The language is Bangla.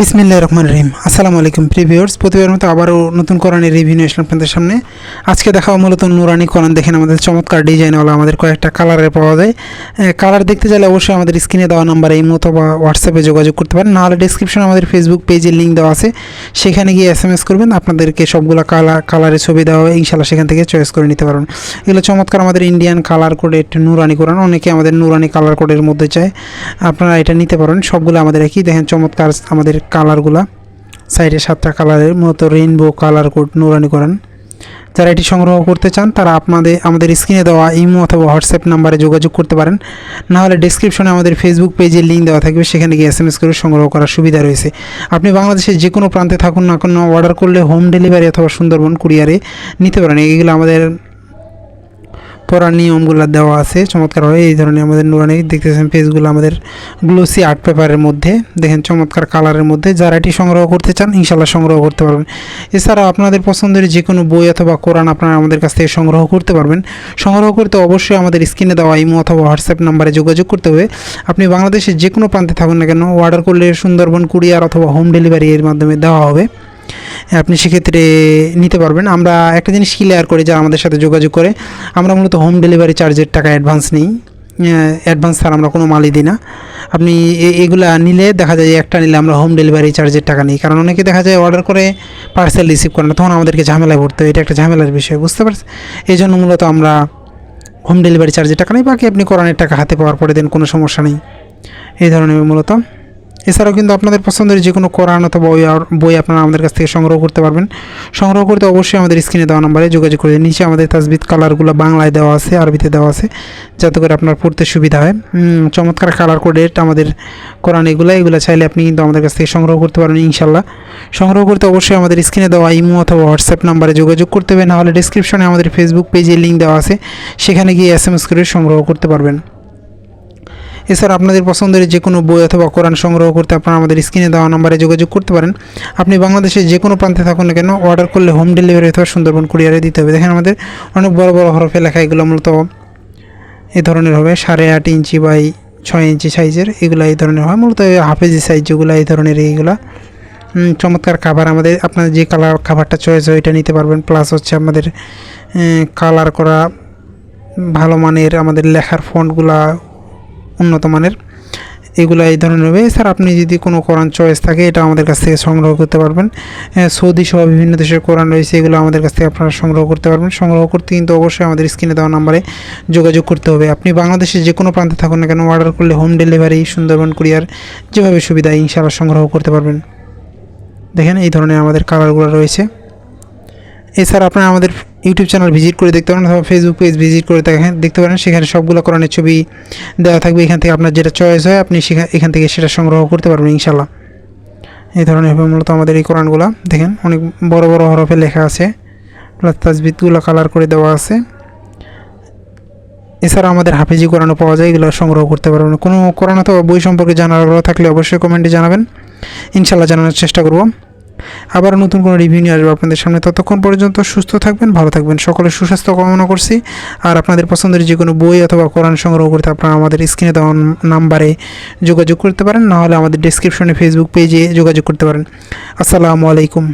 বিসমিল্লাহ রহমান রহিম। আসসালামু আলাইকুম প্রিভিউয়ার্স প্রতিবার মতো আবারও নতুন কোরআনের রিভিউ নিয়ে আসলাম আপনাদের সামনে। আজকে দেখাও মূলত নুরানি কোরআন। দেখেন আমাদের চমৎকার ডিজাইনওয়ালা আমাদের কয়েকটা কালারে পাওয়া যায়। কালার দেখতে চাইলে অবশ্যই আমাদের স্ক্রিনে দেওয়া নাম্বারে এই মতো বা হোয়াটসঅ্যাপে যোগাযোগ করতে পারেন। নাহলে ডিসক্রিপশনে আমাদের ফেসবুক পেজের লিঙ্ক দেওয়া আছে। সেখানে গিয়ে এস এম এস করবেন। আপনাদেরকে সবগুলো কালার, কালারের ছবি দেওয়া হবে। ইনশাল্লাহ সেখান থেকে চয়েস করে নিতে পারবেন। এগুলো চমৎকার আমাদের ইন্ডিয়ান কালার কোডে একটু নুরানি কোরআন। অনেকে আমাদের নুরানি কালার কোডের মধ্যে চায়। আপনারা এটা নিতে পারেন। সবগুলো আমাদের একই। দেখেন চমৎকার আমাদের কালারগুলা। সাইডে সাতটা কালারের মূলত রেইনবো কালার কোড নুরানি করেন। যারা এটি সংগ্রহ করতে চান, তারা আপনাদের, আমাদের স্ক্রিনে দেওয়া ইমো অথবা হোয়াটসঅ্যাপ নাম্বারে যোগাযোগ করতে পারেন। নাহলে ডিসক্রিপশনে আমাদের ফেসবুক পেজের লিঙ্ক দেওয়া থাকবে, সেখানে গিয়ে এস করে সংগ্রহ করার সুবিধা রয়েছে। আপনি বাংলাদেশের যে কোনো প্রান্তে থাকুন না কোনো অর্ডার করলে হোম ডেলিভারি অথবা সুন্দরবন কুরিয়ারে নিতে পারেন। এগুলো আমাদের পড়ার নিয়মগুলো দেওয়া আছে চমৎকারভাবে এই ধরনের আমাদের নুরানি দেখতেছেন পেজগুলো আমাদের গ্লোসি আর্ট পেপারের মধ্যে। দেখেন চমৎকার কালারের মধ্যে। যারা এটি সংগ্রহ করতে চান ইনশাল্লাহ সংগ্রহ করতে পারবেন। এছাড়াও আপনাদের পছন্দের যে কোনো বই অথবা কোরআন আপনারা আমাদের কাছ থেকে সংগ্রহ করতে পারবেন। সংগ্রহ করতে অবশ্যই আমাদের স্ক্রিনে দেওয়া ইমো অথবা হোয়াটসঅ্যাপ নাম্বারে যোগাযোগ করতে হবে। আপনি বাংলাদেশের যে কোনো প্রান্তে থাকুন না কেন অর্ডার করলে সুন্দরবন কুরিয়ার অথবা হোম ডেলিভারি এর মাধ্যমে দেওয়া হবে। আপনি সেক্ষেত্রে নিতে পারবেন। আমরা একটা জিনিস ক্লিয়ার করি যারা আমাদের সাথে যোগাযোগ করে। আমরা মূলত হোম ডেলিভারি চার্জের টাকা অ্যাডভান্স নিই। অ্যাডভান্স ছাড়া আমরা কোনো মালই দিই না। আপনি এগুলা নিলে দেখা যায় একটা নিলে আমরা হোম ডেলিভারি চার্জের টাকা নিই। কারণ অনেকে দেখা যায় অর্ডার করে পার্সেল রিসিভ করে না, তখন আমাদেরকে ঝামেলায় পড়তে হয়। এটা একটা ঝামেলার বিষয়, বুঝতে পারছেন? এই জন্য মূলত আমরা হোম ডেলিভারি চার্জের টাকা নেই। বাকি আপনি কোরআনের টাকা হাতে পাওয়ার পরে দেন, কোনো সমস্যা নেই। এই ধরনের মূলত এছাড়াও কিন্তু আপনাদের পছন্দের যে কোনো কোরআন অথবা বই বই আপনারা আমাদের কাছ থেকে সংগ্রহ করতে পারবেন। সংগ্রহ করতে অবশ্যই আমাদের স্ক্রিনে দেওয়া নাম্বারে যোগাযোগ করে নিচে আমাদের তাজবিদ কালারগুলো বাংলায় দেওয়া আছে, আরবিতে দেওয়া আছে, যাতে করে আপনার পড়তে সুবিধা হয়। চমৎকার কালার কোডের আমাদের কোরআন এগুলো এগুলো চাইলে আপনি কিন্তু আমাদের কাছ থেকে সংগ্রহ করতে পারবেন ইনশাল্লাহ সংগ্রহ করতে অবশ্যই আমাদের স্ক্রিনে দেওয়া ইমো অথবা হোয়াটসঅ্যাপ নাম্বারে যোগাযোগ করতে হবে, নাহলে ডিসক্রিপশনে আমাদের ফেসবুক পেজে লিঙ্ক দেওয়া আছে, সেখানে গিয়ে এস এম এস করে সংগ্রহ করতে পারবেন। এছাড়া আপনাদের পছন্দের যে কোনো বই অথবা কোরআন সংগ্রহ করতে আপনারা আমাদের স্ক্রিনে দেওয়া নাম্বারে যোগাযোগ করতে পারেন। আপনি বাংলাদেশের যে কোনো প্রান্তে থাকুন না কেন অর্ডার করলে হোম ডেলিভারি অথবা সুন্দরবন কুরিয়ারে দিতে হবে। দেখেন আমাদের অনেক বড় বড় হরফে লেখা এগুলো মূলত এ ধরনের হবে। সাড়ে আট ইঞ্চি বাই ছয় ইঞ্চি সাইজের এগুলো এই ধরনের হয়। মূলত হাফেজি সাইজ যেগুলো এই ধরনের এইগুলা। চমৎকার খাবার আমাদের আপনার যে কালার খাবারটা চয়েস হয় এটা নিতে পারবেন। প্লাস হচ্ছে আমাদের কালার করা ভালো মানের আমাদের লেখার ফন্টগুলা উন্নত মানের এগুলো এই ধরনের হবে। স্যার, আপনি যদি কোনো কোরআন চয়েস থাকে, এটা আমাদের কাছ থেকে সংগ্রহ করতে পারবেন। সৌদি সহ বিভিন্ন দেশের কোরআন রয়েছে, এগুলো আমাদের কাছ থেকে আপনারা সংগ্রহ করতে পারবেন। সংগ্রহ করতে কিন্তু অবশ্যই আমাদের স্ক্রিনে দেওয়া নাম্বারে যোগাযোগ করতে হবে। আপনি বাংলাদেশের যে কোনো প্রান্তে থাকুন না কেন অর্ডার করলে হোম ডেলিভারি সুন্দরবন কুরিয়ার যেভাবে সুবিধা, ইনশাআল্লাহ সংগ্রহ করতে পারবেন। দেখেন, এই ধরনের আমাদের কালারগুলো রয়েছে। এছাড়া আপনারা আমাদের ইউটিউব চ্যানেল ভিজিট করে দেখতে পারেন অথবা ফেসবুক পেজ ভিজিট করে দেখতে পারেন। সেখানে সবগুলো কোরআনের ছবি দেওয়া থাকবে। এখান থেকে আপনার যেটা চয়েস হয়, আপনি এখান থেকে সেটা সংগ্রহ করতে পারবেন ইনশাল্লাহ এই ধরনের হবে মূলত আমাদের এই কোরআনগুলো। দেখেন, অনেক বড় বড় হরফে লেখা আছে। প্লাস তাজবিদগুলো কালার করে দেওয়া আছে। এছাড়া আমাদের হাফিজি কোরআনও পাওয়া যায়, এগুলো সংগ্রহ করতে পারবেন। কোনো কোরআন অথবা বই সম্পর্কে জানার আগ্রহ থাকলে অবশ্যই কমেন্টে জানাবেন। ইনশাল্লাহ জানানোর চেষ্টা করব। আবার নতুন কোনো রিভিউ নিয়ে আসব আপনাদের সামনে। ততক্ষণ পর্যন্ত সুস্থ থাকবেন, ভালো থাকবেন। সকলে সুস্বাস্থ্য কামনা করছি। আর আপনাদের পছন্দের যে কোনো বই অথবা কোরআন সংগ্রহ করতে আপনারা আমাদের স্ক্রিনে দেওয়া নাম্বারে যোগাযোগ করতে পারেন। নাহলে আমাদের ডিসক্রিপশনে ফেসবুক পেজে যোগাযোগ করতে পারেন। আসসালামু আলাইকুম।